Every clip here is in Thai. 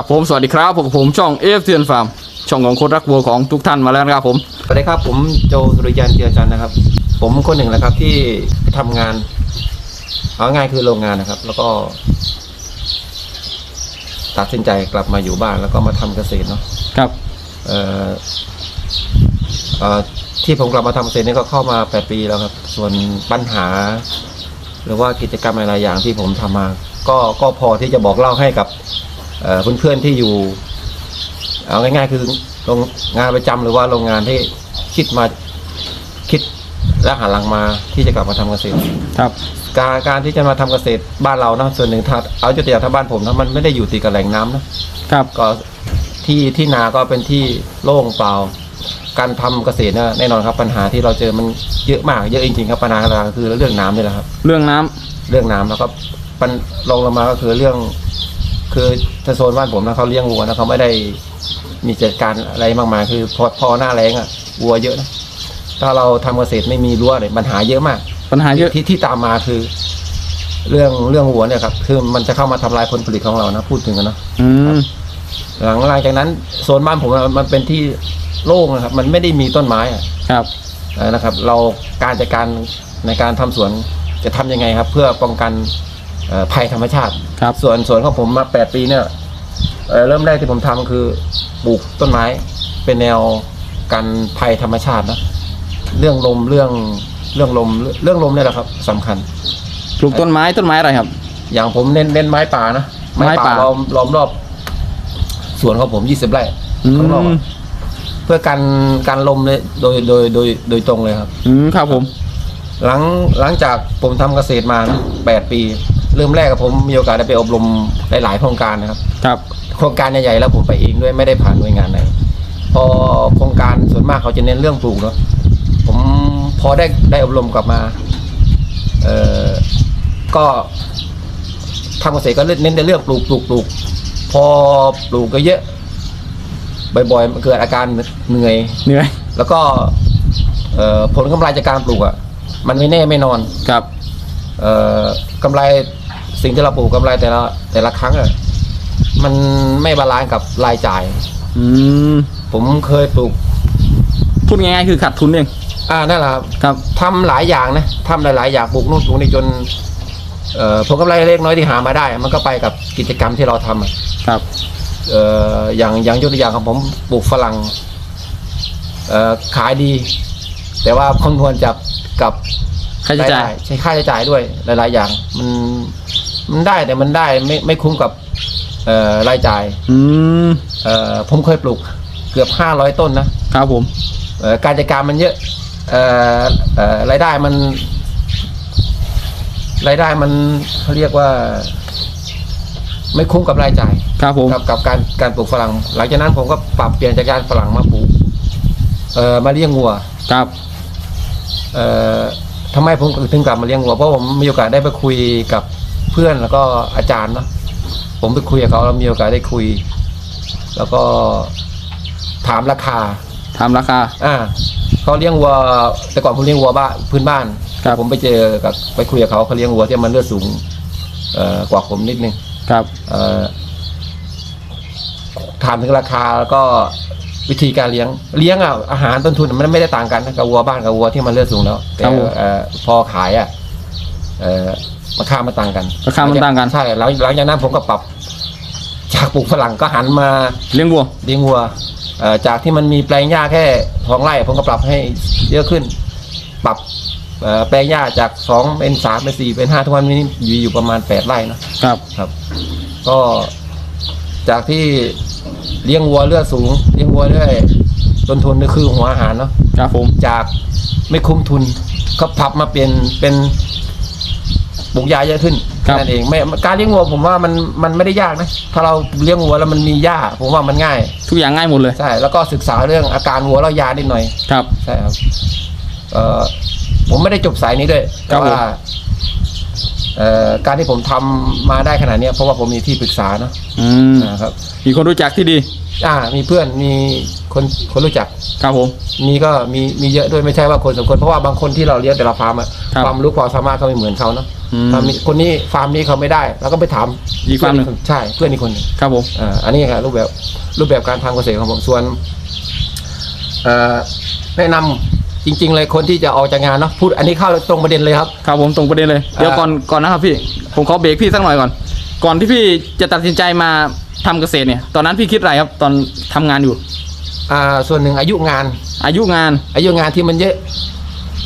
ครับผมสวัสดีครับผมกับผมช่องเอฟเทียนฟาร์มช่องของคนรักวัวของทุกท่านมาแล้วนะครับผมสวัสดีครับผมโจสุริยันเตียจันทร์นะครับ ผมคนหนึ่งนะครับที่ทำงานเอาง่ายคือโรงงานนะครับ แล้วก็ ตัดสินใจกลับมาอยู่บ้านแล้วก็มาทำเกษตรเนาะครับเอ่อเอ่อที่ผมกลับมาทำเกษตรนี่ก็เข้ามาแปดปีแล้วครับ ส่วนปัญหา หรือว่ากิจกรรมหลายๆอย่างที่ผมทำมา ก็ก็พอที่จะบอกเล่าให้กับ เอ่อเพื่อนๆที่อยู่ เอาง่ายๆ คือโรงงานประจำหรือว่าโรงงานที่คิดมาคิดและหันหลังมาที่จะกลับมาทำเกษตร ครับ การการที่จะมาทำเกษตรบ้านเรานะส่วนหนึ่งถ้าเอาจุดอย่างถ้าบ้านผมนะมันไม่ได้อยู่ติดกับแหล่งน้ำนะครับก็ที่ที่นาก็เป็นที่โล่งเปล่า การทำเกษตรนะแน่นอนครับปัญหาที่เราเจอมันเยอะมากเยอะจริงๆครับปัญหาหลักๆคือเรื่องน้ำนี่แหละครับ เรื่องน้ำเรื่องน้ำแล้วก็ปัญลงลงมาก็คือเรื่อง คือถ้าโซนบ้านผมนะเขาเลี้ยงวัวนะเขาไม่ได้มีจัดการอะไรมากมายคือพอพอหน้าแรงอะวัวเยอะนะถ้าเราทำเกษตรไม่มีรั้วเนี่ยปัญหาเยอะมาก ปัญหาเยอะที่ที่ตามมาคือ เรื่องเรื่องวัวเนี่ยครับคือมันจะเข้ามาทำลายผลผลิตของเรานะพูดถึงกันเนอะอืมหลังหลังจากนั้นโซนบ้านผมอะมันเป็นที่โล่งนะครับ มันไม่ได้มีต้นไม้อะครับเอ่อนะครับ เราการจัดการในการทำสวนจะทำยังไงครับ เพื่อป้องกัน เอ่อภัยธรรมชาติ ครับ ส่วนสวนของผมมา 8 ปีเนี่ยเอ่อเริ่มแรกที่ผมทำคือปลูกต้นไม้เป็นแนวกันภัยธรรมชาตินะเรื่องลมเรื่องเรื่องลมเรื่องลมเนี่ยแหละครับสำคัญ ปลูกต้นไม้ต้นไม้อะไรครับ อย่างผมเน้นเน้นไม้ป่านะไม้ป่าล้อมล้อมรอบสวนของผม 20 ไร่อืข้างนอกมอะเพื่อกันการลมเลยโดยโดยโดยโดยตรงเลยครับ อืมครับผม หลังหลังจากผมทำเกษตรมานะ8ปี เริ่มแรกกับผมมีโอกาสได้ไปอบรมหลาย ๆ โครงการนะครับ ครับ โครงการใหญ่ๆแล้วผมไปเองด้วยไม่ได้ผ่านหน่วยงานไหนพอโครงการส่วนมากเขาจะเน้นเรื่องปลูกเนาะผมพอได้ได้อบรมกลับมา เอ่อก็ทำเกษตรก็เน้นในเรื่องปลูกปลูกปลูกพอปลูกก็เยอะบ่อยๆมันเกิดอาการเหนื่อย เหนื่อย แล้วก็เอ่อผลกำไรจากการปลูกอะ มันไม่แน่ไม่นอน ครับ เอ่อกำไร สิ่งที่เราปลูกกำไรแต่ละแต่ละครั้งอะมันไม่บาลานซ์กับรายจ่าย อืมผมเคยปลูก พูดง่ายๆคือขาดทุนเองอ่านั่นแหละครับครับ ทำหลายอย่างนะทำหลาย ๆ อย่างปลูกนู่นปลูกนี่จนเอ่อผลกำไรเล็กน้อยที่หามาได้ มันก็ไปกับกิจกรรมที่เราทำอะครับ เอ่ออย่างอย่างยกตัวอย่างของผมปลูกฝรั่งเอ่อขายดี แต่ว่าคำนวณจับกับค่าใช้จ่าย รได้ใช้ค่าใช้จ่ายด้วยหลาย ๆ อย่าง มัน มันได้แต่มันได้ไม่ไม่คุ้มกับเอ่อรายจ่ายอืมเอ่อผมเคยปลูกเกือบห้าร้อยต้นนะครับผม เอ่อการจัดการมันเยอะเอ่อเอ่อรายได้มัน รายได้มันเขาเรียกว่า ไม่คุ้มกับรายจ่าย ครับผม กับกับการการปลูกฝรั่ง หลังจากนั้นผมก็ปรับเปลี่ยนจากการฝรั่งมาปลูกเอ่อมาเลี้ยงวัว ครับ เอ่อทำไมผมถึงกลับมาเลี้ยงวัวเพราะผมมีโอกาสได้ไปคุยกับเพื่อนแล้วก็อาจารย์เนาะผมไปคุยกับเขาแล้วมีโอกาสได้คุย แล้วก็ถามราคาทำราคา อ่าเขาเลี้ยงวัวแต่ก่อนผมเลี้ยงวัวบ้านพื้นบ้านครับผมไปเจอกับไปคุยกับเขาเขาเลี้ยงวัวที่มันเลือดสูงเอ่อกว่าผมนิดนึงครับ เอ่อถามถึงราคาแล้วก็วิธีการเลี้ยงเลี้ยงอะอาหารต้นทุนมันไม่ได้ต่างกันนะกับวัวบ้านกับวัวที่มันเลือดสูงแล้วแต่ครับผม เอ่อพอขายอะเอ่อ ราคามันต่างกันราคามันต่างกัน ใช่หลังหลังจากนั้นผมก็ปรับ จากปลูกฝรั่งก็หันมาเลี้ยงวัวเลี้ยงวัวเอ่อจากที่มันมีแปลงหญ้าแค่สองไร่ ผมก็ปรับให้เยอะขึ้น ปรับเอ่อแปลงหญ้าจากสองเป็นสามเป็นสี่เป็นห้าทุกวันนี้อยู่อยู่ประมาณแปดไร่นะครับครับ ก็จากที่เลี้ยงวัวเลือดสูง เลี้ยงวัวด้วยต้นทุนก็คือหัวอาหารเนาะครับผมจากไม่คุ้มทุนก็ปรับมาเปลี่ยนเป็น ปลูกยาเยอะขึ้นแค่นั่นเองไม่การเลี้ยงวัวผมว่ามันมันไม่ได้ยากนะถ้าเราเลี้ยงวัวแล้วมันมีหญ้าผมว่ามันง่ายทุกอย่างง่ายหมดเลยใช่แล้วก็ศึกษาเรื่องอาการวัวแล้วยานิดหน่อยครับ ใช่ครับเอ่อผมไม่ได้จบสายนี้ด้วยครัแต่บผม ว่า เอ่อการที่ผมทำมาได้ขนาดเนี้ยเพราะว่าผมมีที่ปรึกษาเนาะอืมนะครับ มีคนรู้จักที่ดีอ่ามีเพื่อนมีคนคนรู้จัก ครับผม มีก็มีมีเยอะด้วยไม่ใช่ว่าคนสองคนเพราะว่าบางคนที่เราเลี้ยงแต่ละฟาร์มอะครับความรู้ความสามารถเขาไม่เหมือนเขาเนาะอืมฟาร์มนี้คนนี้ฟาร์มนี้เขาไม่ได้เราก็ไปถามอีกฟาร์มหนึ่ง เพื่นใช่เพื่อนอีกคนหนึ่งครับผม อ่าอันนี้ครับรูปแบบรูปแบบการทำเกษตรของผมส่วนเอ่อแนะนำ จริง ๆ เลยคนที่จะออกจากงานเนาะพูดอันนี้เข้าตรงประเด็นเลยครับ ครับผมตรงประเด็นเลย เดี๋ยวอ่าก่อนก่อนนะครับพี่ ผมขอเบรกพี่สักหน่อยก่อน ก่อนที่พี่จะตัดสินใจมาทำเกษตรเนี่ย ตอนนั้นพี่คิดอะไรครับ ตอนทำงานอยู่ อ่า ส่วนหนึ่งอายุงาน อายุงาน อายุงานที่มันเยอะ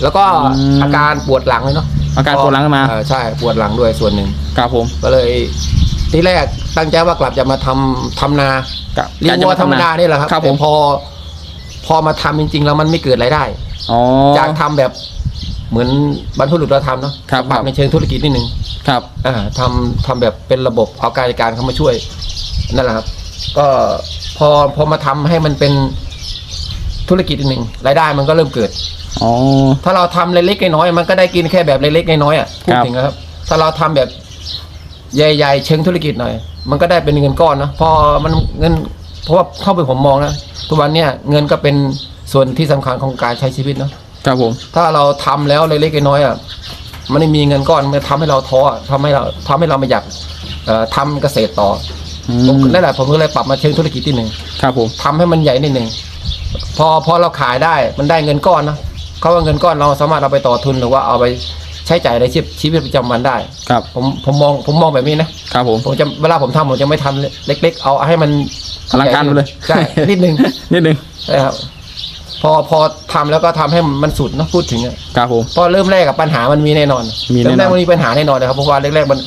แล้วก็อืมอาการปวดหลังเลยเนาะอาการปวดหลังมาเออใช่ปวดหลังด้วยส่วนหนึ่งครับผมก็เลยที่แรกตั้งใจว่ากลับจะมาทำทำนากับเลี้ยงวัวธรรมดานี่แหละครับครับผแต่มพอ พอมาทำจริงๆแล้วมันไม่เกิดรายได้ อ๋อ จากทำแบบเหมือนบรรพบุรุษเราทำเนาะครับ ปรับในเชิงธุรกิจนิดนึงครับ อ่าทำทำแบบเป็นระบบเอาการจัดการเข้ามาช่วยนั่นแหละครับ ก็พอพอมาทำให้มันเป็นธุรกิจอีกหนึ่งรายได้มันก็เริ่มเกิด อ๋อ ถ้าเราทำเล็กๆน้อยๆมันก็ได้กินแค่แบบเล็กๆน้อยๆอะพูดครับ ถึงนะครับ ถ้าเราทำแบบใหญ่ๆเชิงธุรกิจหน่อย มันก็ได้เป็นเงินก้อนนะพอมันเงินเพราะว่าเข้าไปผมมองนะทุกวันเนี้ยเงินก็เป็น ส่วนที่สำคัญของการใช้ชีวิตเนาะครับผม ถ้าเราทำแล้วเล็กๆน้อยๆอะมันไม่มีเงินก้อนมันทำให้เราท้ออะทำให้เราทำให้เราไม่อยากเอ่อทำเกษตรต่ออือผมมนั่นแหละผมก็เลยปรับมาเชิงธุรกิจที่หนึ่งครับผมทำให้มันใหญ่นิดหนึ่งพอพอเราขายได้มันได้เงินก้อนนะเขาว่าเงินก้อนเราสามารถเอาไปต่อทุนหรือว่าเอาไปใช้จ่ายในชีวิตชีวิตประจำวันได้ ครับ ผมผมมองผมมองแบบนี้นะครับผมผมจะเวลาผมทำผมจะไม่ทำเล็ก ๆ เอาให้มันอลังการไปเลยใช่นิดนึงนิดนึงใช่ครับ พอพอทำแล้วก็ทำให้มันสุดเนอะพูดถึงอะครับผม เพราะเริ่มแรกกับปัญหามันมีแน่นอนมีแน่นอน เริ่มแรกมันมีปัญหาแน่นอนนะครับเพราะว่าแรกๆมัน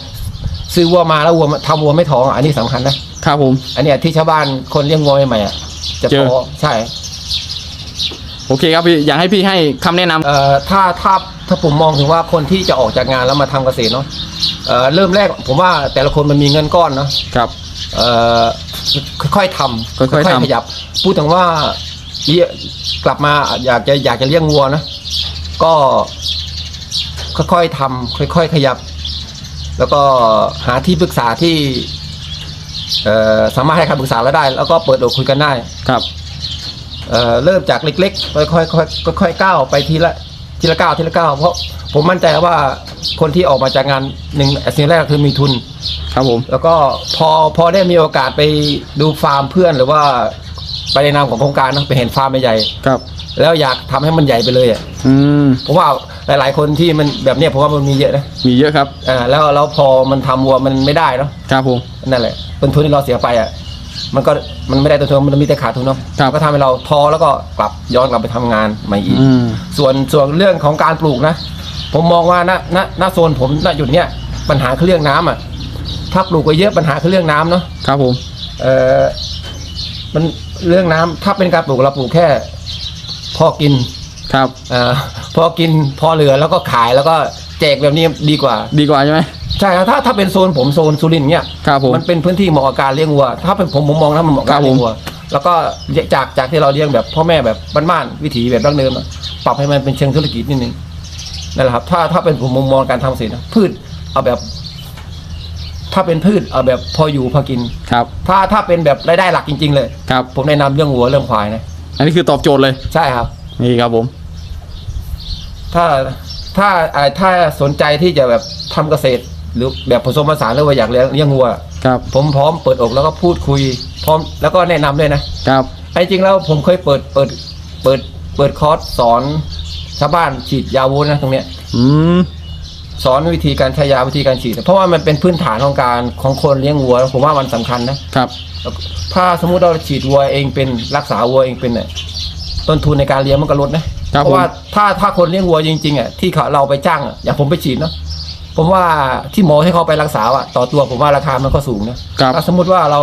ซื้อวัวมาแล้ววัวมันทำวัวไม่ท้องอะอันนี้สำคัญนะครับผม อันเนี้ยที่ชาวบ้านคนเลี้ยงวัวใหม่ๆอะจะเจอ ท้อใช่ โอเคครับพี่อยากให้พี่ให้คำแนะนำ เอ่อถ้าถ้าถ้าผมมองถึงว่าคนที่จะออกจากงานแล้วมาทำเกษตรเนาะเอ่อเริ่มแรกผมว่าแต่ละคนมันมีเงินก้อนเนาะครับ เอ่อค่อยๆทำค่อยๆทำ ขยับ พูดถึงว่า เลี้ยกลับมาอยากจะอยากจะเลี้ยงวัวนะ ก็ค่อยๆทำค่อย ๆ ขยับ แล้วก็หาที่ปรึกษาที่เอ่อสามารถให้คำปรึกษาเราได้ แล้วก็เปิดอกคุยกันได้ครับเอ่อเริ่มจากเล็กๆค่อยๆค่อยๆค่อยๆก้าวไปทีละทีละก้าวทีละก้าวเพราะผมมั่นใจว่าคนที่ออกมาจากงานหนึ่งสิ่งแรกคือมีทุน ครับผม แล้วก็พอพอได้มีโอกาสไปดูฟาร์มเพื่อนหรือว่า ไปในนามของโครงการเนอะไปเห็นฟาร์มใหญ่ครับๆแล้วอยากทำให้มันใหญ่ไปเลยอะอืมผมว่าหลาย ๆ คนที่มันแบบเนี้ยผมว่ามันมีเยอะนะมีเยอะครับอ่าแล้วแล้วพอมันทำวัวมันไม่ได้เนาะครับผม นั่นแหละต้นทุนที่เราเสียไปอะมันก็มันไม่ได้ต้นทุนมันมีแต่ขาดทุนเนาะครับ ก็ทำให้เราท้อแล้วก็กลับย้อนกลับไปทำงานใหม่อีก อืมส่วนส่วนเรื่องของการปลูกนะ ผมมองว่าณณณโซนผมณจุดเนี้ยปัญหาคือเรื่องน้ำอะถ้าปลูกไปเยอะปัญหาคือเรื่องน้ำเนาะครับผม เออมัน เรื่องน้ำถ้าเป็นการปลูกเราปลูกแค่ พอกินครับ เอ่อพอกินพอเหลือแล้วก็ขายแล้วก็แจกแบบนี้ดีกว่า ดีกว่าใช่ไหมใช่ครับถ้าถ้าเป็นโซนผมโซนสุรินทร์เนี้ยครับผม มันเป็นพื้นที่เหมาะกับการเลี้ยงวัว ถ้าเป็นผมผมมองนะมันเหมาะกับการเลี้ยงวัว แล้วก็จากจากที่เราเลี้ยงแบบพ่อแม่แบบบ้านๆวิถีแบบดั้งเดิมอะปรับให้มันเป็นเชิงธุรกิจนิดนึงนั่นแหละครับ ถ้าถ้าเป็นผมมุมมองการทำเกษตรนะพืชเอาแบบ ถ้าเป็นพืชเอาแบบพออยู่พอกิน ครับ ถ้าถ้าเป็นแบบรายได้หลักจริง ๆ เลย ครับ ผมแนะนำเรื่องวัวเรื่องควายนะอันนี้คือตอบโจทย์เลย ใช่ครับ นี่ครับผม ถ้าถ้าอ่าถ้าสนใจที่จะแบบทำเกษตร หรือแบบผสมผสานหรือว่าอยากเลี้ยงเลี้ยงวัว ครับ ผมพร้อมเปิดอกแล้วก็พูดคุย พร้อมแล้วก็แนะนำด้วยนะครับ ไอ้จริงแล้วผมเคยเปิดเปิดเปิดเปิดคอร์สสอนชาวบ้านฉีดยาวูนะตรงเนี้ย อืม สอนวิธีการใช้ยาวิธีการฉีด เพราะว่ามันเป็นพื้นฐานของการของคนเลี้ยงวัว ผมว่ามันสำคัญนะครับ ถ้าสมมุติเราฉีดวัวเองเป็นรักษาวัวเองเป็นเนี่ยต้นทุนในการเลี้ยงมันก็ลดนะครับเพราะว่าถ้าถ้าคนเลี้ยงวัวจริงๆอะที่เขาเราไปจ้างอะอย่างผมไปฉีดเนาะผมว่าที่หมอให้เขาไปรักษาอะต่อตัวผมว่าราคามันก็สูงนะครับถ้าสมมุติว่าเรา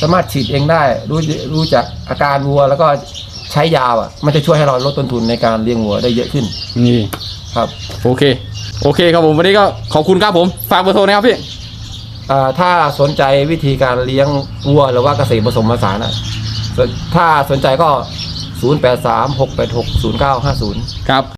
สามารถฉีดเองได้รู้รู้จักอาการวัว แล้วก็ใช้ยาอะ มันจะช่วยให้เราลดต้นทุนในการเลี้ยงวัวได้เยอะขึ้นนี่ครับ โอเค โอเคครับผมวันนี้ก็ขอบคุณครับผม ฝากเบอร์โทรนะครับพี่ อ่าถ้าสนใจวิธีการเลี้ยงวัวหรือว่าเกษตรผสมผสานอะสนถ้าสนใจก็ 0 8 3 6 8 6 0 9 5 0ครับ